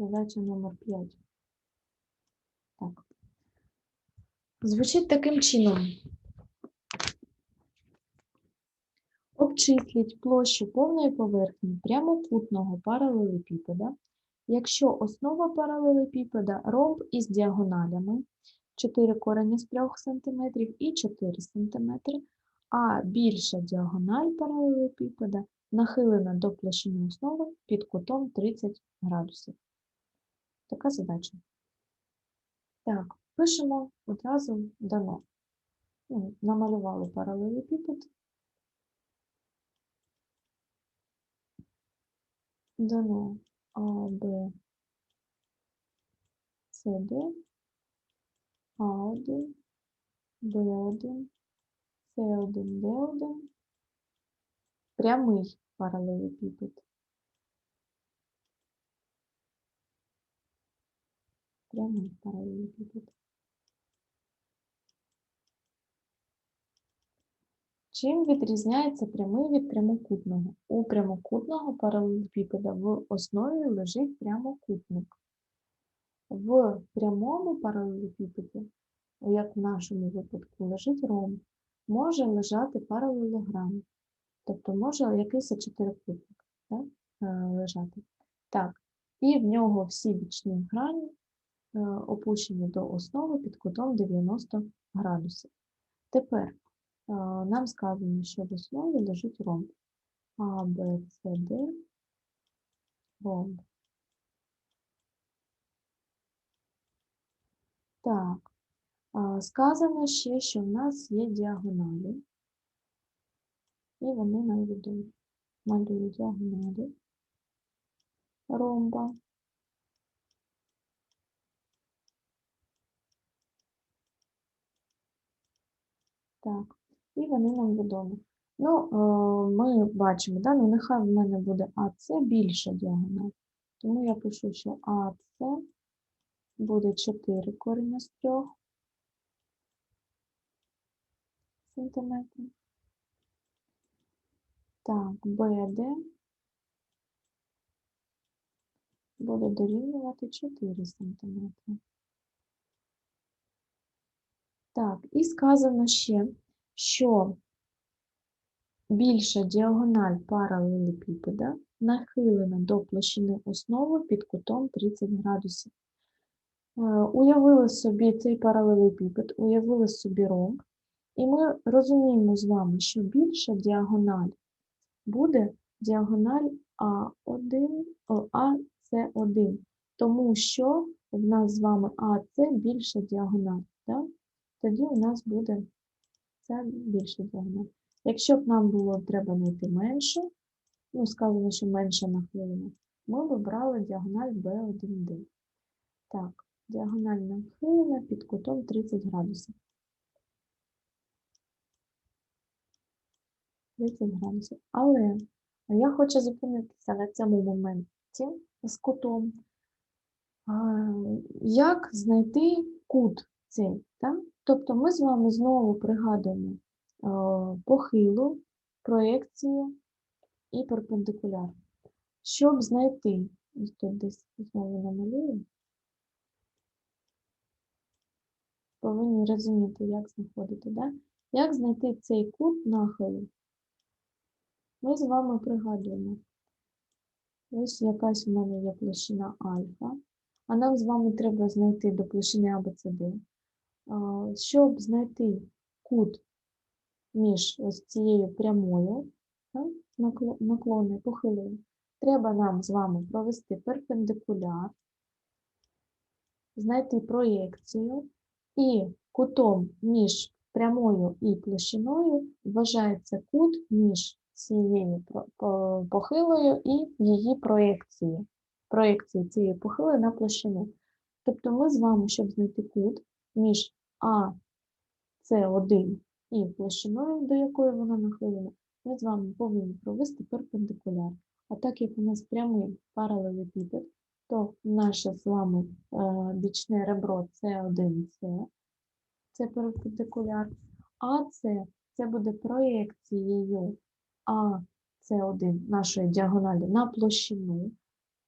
Задача номер 5. Так. Звучить таким чином. Обчисліть площу повної поверхні прямокутного паралелепіпеда, якщо основа паралелепіпеда ромб із діагоналями 4 корені з 3 см і 4 см, а більша діагональ паралелепіпеда нахилена до площини основи під кутом 30 градусів. Така задача. Так, пишемо одразу дано. Ну, намалювали паралелепіпед. Дано А, Б, С, Д, А1, Б1, С1, Д1. Прямий паралелепіпед. Прямий паралелепіпед. Чим відрізняється прямий від прямокутного? У прямокутного паралелепіпеда в основі лежить прямокутник. В прямому паралелепіпеді, як в нашому випадку, лежить ромб, може лежати паралелограм, тобто може якийсь чотирикутник так, е, лежати. Так, і в нього всі бічні грані опущені до основи під кутом 90 градусів. Тепер е, нам сказано, що в основі лежить ромб. А, Б, С, Д, ромб. Так, сказано ще, що в нас є діагоналі, і вони нам відомі. Малюю діагоналі ромба. Так, і вони нам відомі. Ну, е, ми бачимо, да? ну нехай в мене буде АС більша діагональ. Тому я пишу, що АС буде 4 корення з 3 сантиметрів. Так, БД буде дорівнювати 4 сантиметри. Так, і сказано ще, що більша діагональ паралелепіпеда нахилена до площини основи під кутом 30 градусів. Е, Уявили собі цей паралелепіпед, уявили собі ромб, і ми розуміємо з вами, що більша діагональ буде діагональ А1, о, АС1, тому що в нас з вами АС більша діагональ. Так? Тоді у нас буде ця більша діагональ. Якщо б нам було треба знайти меншу, ну, сказано, що менша нахилена, ми б брали діагональ B1D. Так, діагональ нахилена під кутом 30 градусів. 30 градусів. Але я хочу зупинитися на цьому моменті з кутом. Як знайти кут цей? Так? Тобто ми з вами знову пригадуємо е, похилу, проекцію і перпендикуляр. Щоб знайти, ось тут десь знову намалюю, повинні розуміти, як знаходити, да? як знайти цей кут нахилу. Ми з вами пригадуємо. Ось якась у мене є площина альфа, а нам з вами треба знайти до площини АБЦД. Щоб знайти кут між ось цією прямою, наклонною похилою, треба нам з вами провести перпендикуляр, знайти проєкцію, і кутом між прямою і площиною вважається кут між цією похилою і її проєкцією. Проєкції цієї похили на площину. Тобто ми з вами, щоб знайти кут між АС1 і площиною, до якої вона нахилена, ми з вами повинні провести перпендикуляр. А так як у нас прямий паралелепіпед, то наше з вами е, бічне ребро С1С, це перпендикуляр, а це, це буде проєкцією АС1 нашої діагоналі на площину.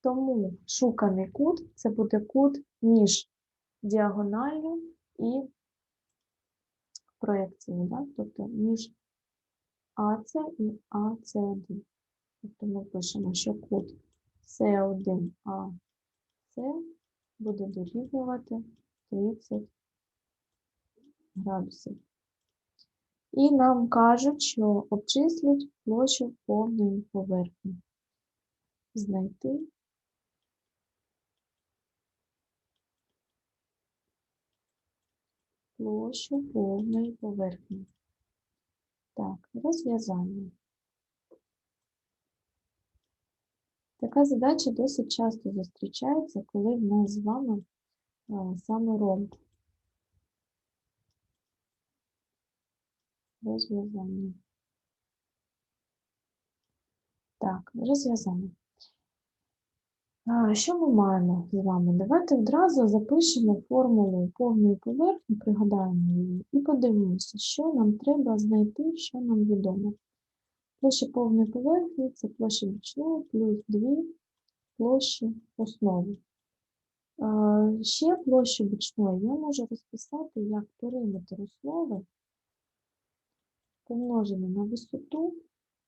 Тому шуканий кут це буде кут між діагоналлю і проекцією, да? тобто між АС і АС1. Тобто ми пишемо, що кут С1 АС буде дорівнювати 30 градусів. І нам кажуть, що обчисліть площу повної поверхні. Знайти площу повної поверхні. Так, розв'язання. Така задача досить часто зустрічається, коли в нас з вами а, саме ромб. Розв'язання. Так, розв'язання. Що ми маємо з вами? Давайте одразу запишемо формулу повної поверхні, пригадаємо її, і подивимося, що нам треба знайти, що нам відомо. Площа повної поверхні це площа бічної плюс дві площі основи. Ще площу бічної я можу розписати як периметр основи помножений на висоту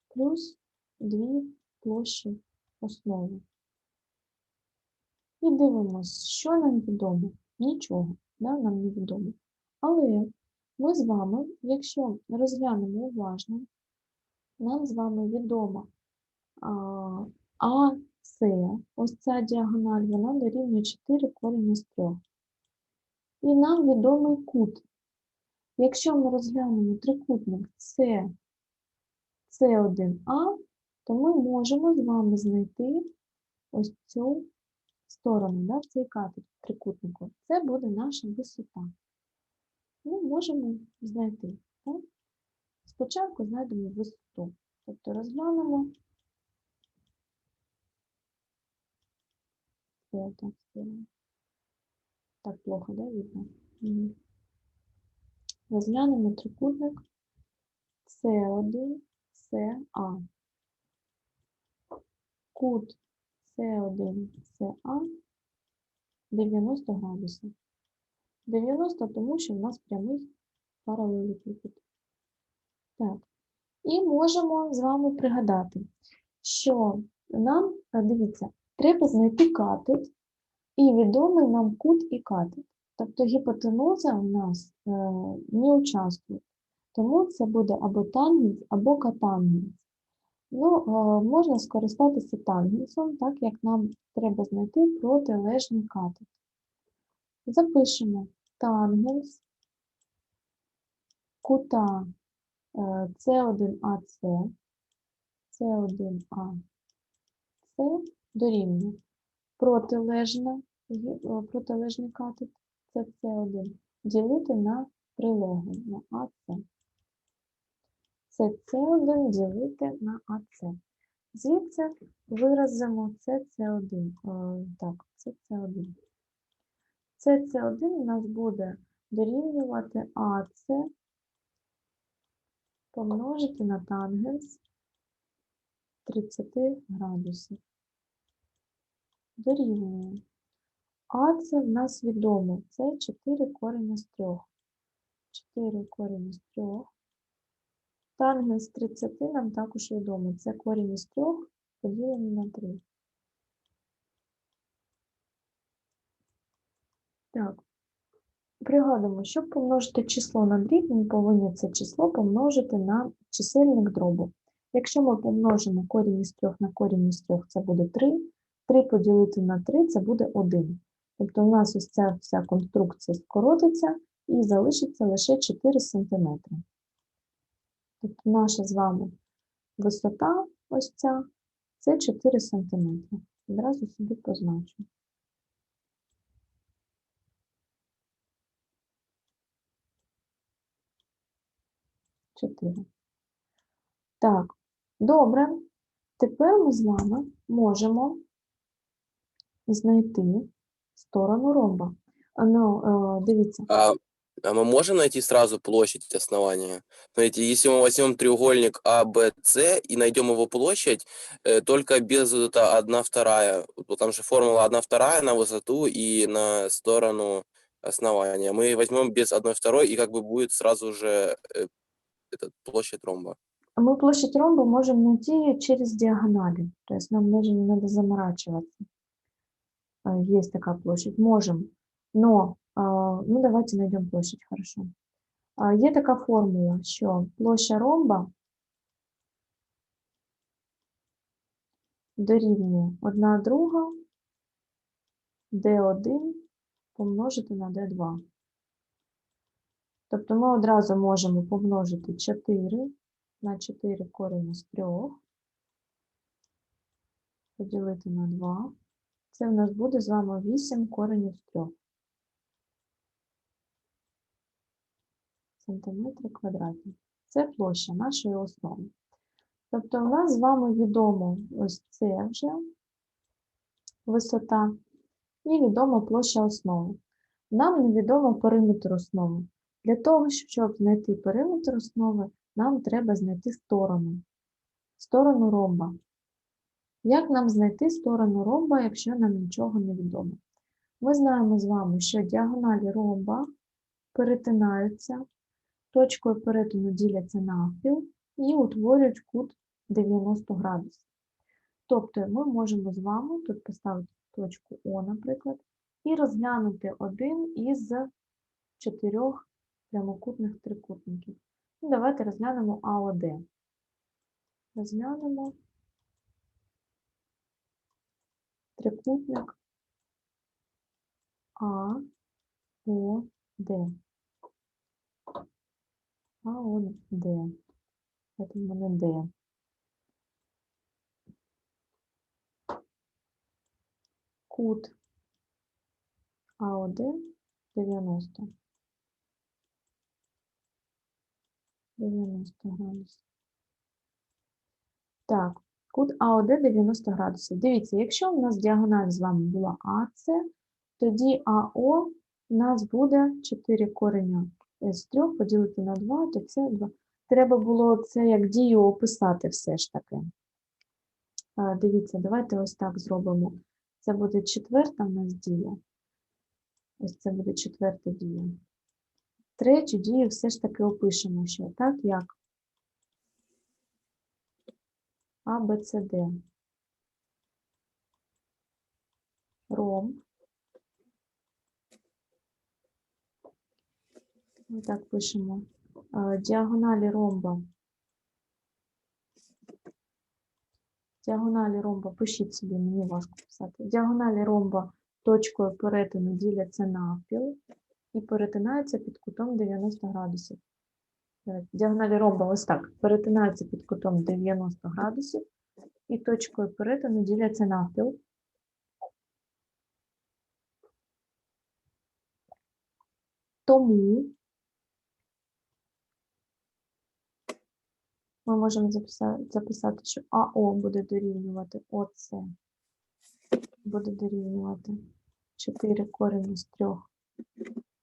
плюс дві площі основи. І дивимося, що нам відомо. Нічого да, нам не відомо. Але ми з вами, якщо розглянемо уважно, нам з вами відомо АС, ось ця діагональ, вона дорівнює 4 коріння з 3. І нам відомий кут. Якщо ми розглянемо трикутник С, С1А, то ми можемо з вами знайти ось цю сторону, да, в цей катет трикутнику. Це буде наша висота. Ми можемо знайти. Так? Спочатку знайдемо висоту. Тобто розглянемо. Це так, зробимо. так плохо, да, видно? Розглянемо трикутник С1, СА. Кут С1, СА 90 градусів. 90, тому що в нас прямий паралелепіпед. Так. І можемо з вами пригадати, що нам, дивіться, треба знайти катет і відомий нам кут і катет. Тобто гіпотенуза у нас е, не участвує. Тому це буде або тангенс, або катангенс. Ну, е, можна скористатися тангенсом, так як нам треба знайти протилежний катет. Запишемо тангенс кута е, С1АС, С1АС дорівнює протилежна, е, протилежний катет, це С1, ділити на прилеглий, на АС. Це С1 ділити на АС. Звідси виразимо це С1. Е, Так, це С1. Це С1 у нас буде дорівнювати АС помножити на тангенс 30 градусів. Дорівнює. А в нас відомо. Це 4 корення з 3. 4 корінь з 3. Тангенс 30 нам також відомо. Це корінь із 3 поділений на 3. Так. Пригадуємо, щоб помножити число на дріб, ми повинні це число помножити на чисельник дробу. Якщо ми помножимо корінь із 3 на корінь із 3, це буде 3. 3 поділити на 3 це буде 1. Тобто у нас ось ця вся конструкція скоротиться і залишиться лише 4 см. Тобто наша з вами висота ось ця це 4 см. Одразу собі позначу. Чотири. Так, добре. Тепер ми з вами можемо знайти сторону ромба. Ну, е, дивіться, А мы можем найти сразу площадь основания? Смотрите, если мы возьмем треугольник ABC и найдем его площадь, э, только без вот это 1 вторая, там же формула 1 вторая на высоту и на сторону основания. Мы возьмем без 1 второй, и как бы будет сразу же э, этот, площадь ромба. Мы площадь ромба можем найти через диагонали. То есть нам даже не надо заморачиваться. А, Есть такая площадь. Можем. Но, а, ну давайте найдем площадь, хорошо. Є така формула, що площа ромба дорівнює 1 друга d1 помножити на d2. Тобто ми одразу можемо помножити 4 на 4 корінь з 3, поділити на 2. Це в нас буде з вами 8 коренів з 3. Сантиметри квадратні. Це площа нашої основи. Тобто у нас з вами відомо ось це вже висота і відома площа основи. Нам невідомо периметр основи. Для того, щоб знайти периметр основи, нам треба знайти сторону. Сторону ромба. Як нам знайти сторону ромба, якщо нам нічого не відомо? Ми знаємо з вами, що діагоналі ромба перетинаються, точкою перетину діляться навпіл і утворюють кут 90 градусів. Тобто ми можемо з вами тут поставити точку О, наприклад, і розглянути один із чотирьох прямокутних трикутників. Ну, давайте розглянемо АОД. Розглянемо трикутник А, О, Д. Це в мене Д. Кут АОД 90. 90 градусів. Так, кут АОД 90 градусів. Дивіться, якщо у нас діагональ з вами була АС, тоді АО у нас буде 4 кореня з 3 поділити на 2, то це 2. Треба було це як дію описати все ж таки. Дивіться, давайте ось так зробимо. Це буде четверта в нас дія. Ось це буде четверта дія. Третю дію все ж таки опишемо ще, так, як А, Б, С, Д. Ром. Так пишемо. Діагоналі ромба. Діагоналі ромба, пишіть собі, мені важко писати. Діагоналі ромба точкою перетину діляться навпіл і перетинаються під кутом 90 градусів. Діагоналі ромба ось так. Перетинаються під кутом 90 градусів і точкою перетину діляться навпіл. Тому ми можемо записати, записати, що АО буде дорівнювати ОС, буде дорівнювати 4 корені з 3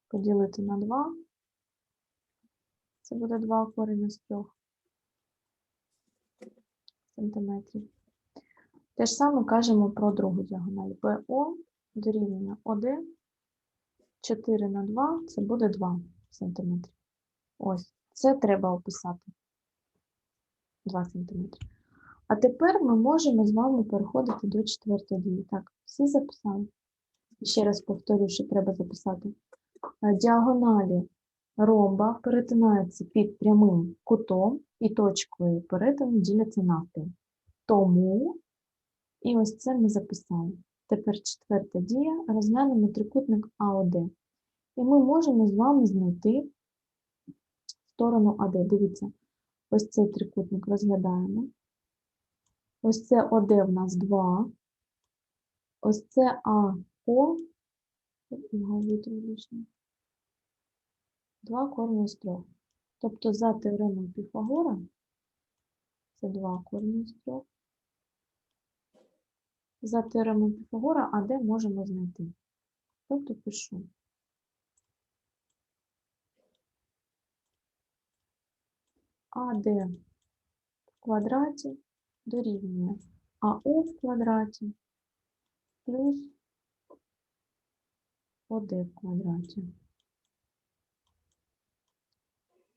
поділити на 2. Це буде 2 корені з 3 сантиметрів. Те ж саме кажемо про другу діагональ. БО дорівнює ОД 4 на 2, це буде 2 сантиметри. Ось, це треба описати. 2 см. А тепер ми можемо з вами переходити до четвертої дії. Так, всі записали? Ще раз повторюю, що треба записати. Е, Діагоналі ромба перетинаються під прямим кутом і точкою перетину діляться навпіл. Тому, і ось це ми записали. Тепер четверта дія. Розглянемо трикутник АОД. І ми можемо з вами знайти сторону АД. Дивіться, ось цей трикутник розглядаємо. Ось це ОД в нас 2. Ось це АО. Два корені з трьох. Тобто за теоремою Піфагора це 2 корені з трьох. За теоремою Піфагора АД можемо знайти. Тобто пишу АД в квадраті дорівнює АО в квадраті плюс ОД в квадраті.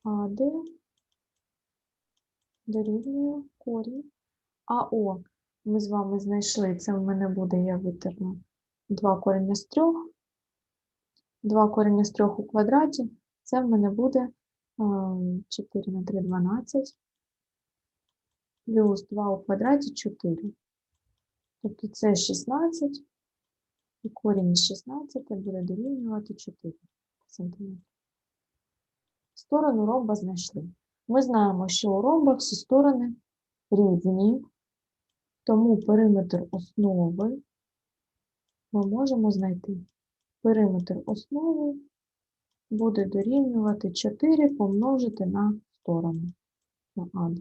АД дорівнює корінь. АО ми з вами знайшли, це в мене буде, я витерну 2 корення з 3. 2 корення з 3 у квадраті, це в мене буде 4 на 3 – 12, плюс 2 у квадраті 4. Тобто це 16, і корінь із 16 буде дорівнювати 4 см. Сторону ромба знайшли. Ми знаємо, що у ромба всі сторони рівні, тому периметр основи ми можемо знайти. Периметр основи буде дорівнювати 4 помножити на сторону на АД.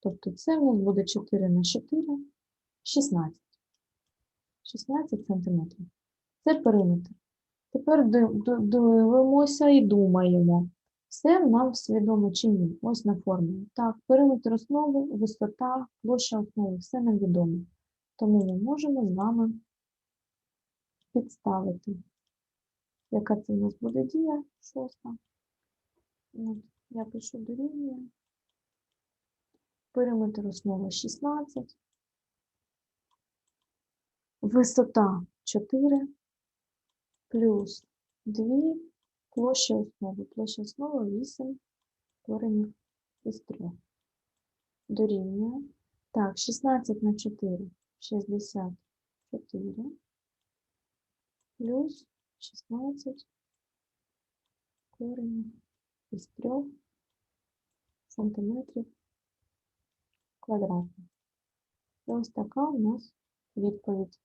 Тобто це у нас буде 4 на 4 16. 16 сантиметрів. Це периметр. Тепер ди- ди- дивимося і думаємо. Все нам свідомо чи ні? Ось на формулі. Так, периметр основи, висота, площа основи, все нам відомо. Тому ми можемо з вами підставити. Яка це у нас буде дія? Шоста. От, я пишу дорівнює. Периметр основи 16. Висота 4 плюс 2 площа основи. Площа основи 8 коренів із 3. Дорівнює. Так, 16 на 4 64 плюс 16 коренів із 3 сантиметрів квадратних. І ось така у нас відповідь.